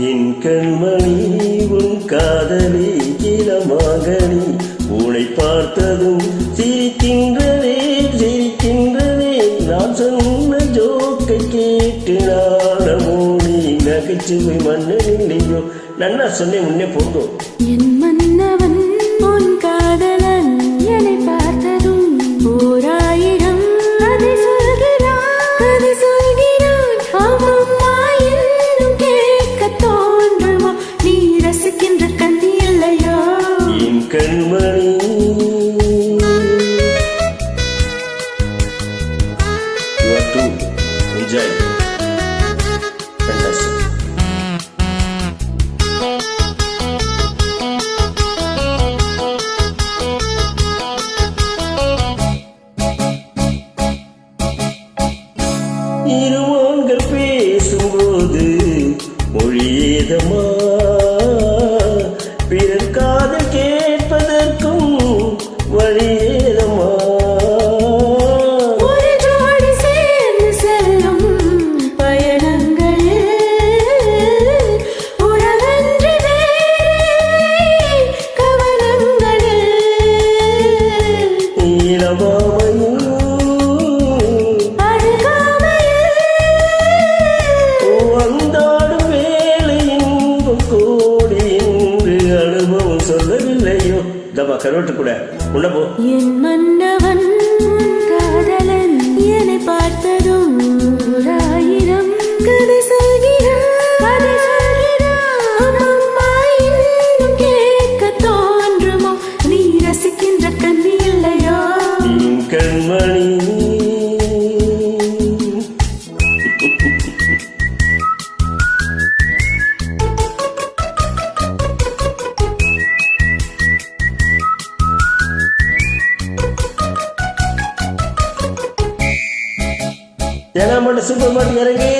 என் கண்மணி உன் காதலி இளமாகணி உனை பார்த்ததும் சிரிக்கின்றதே சிரிக்கின்றதே நான் சொன்ன ஜோக்கை கேட்டு நாடமோ நீ நகைச்சுவை மன்னனில்லையோ நன்னா சொன்னேன் உன்னே போதும் என் the சொல்லவில்லையோ தப்பா கருவட்டு கூட. உள்ள போ. என் மன்னவன் ஏனாமட்ட சூப்பர் மார்க்கெட் இறங்கி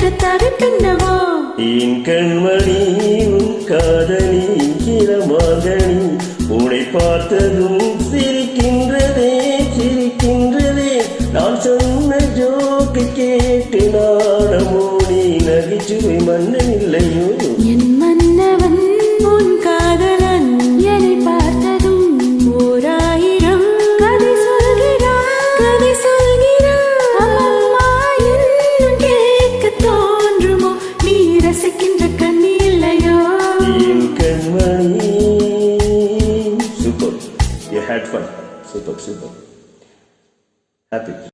தவிக்கின்ற தவிப்பின்னவோ என் கண்மணி உன் காதலி இளமாதனி உனை பார்த்ததும் சிரிக்கின்றதே சிரிக்கின்றதே. நான் சொன்ன ஜோக்கு கேட்டு நாடமோ நீ நகைச்சுவை மன்னன் இல்லையோ? had fun. Super, super. Happy.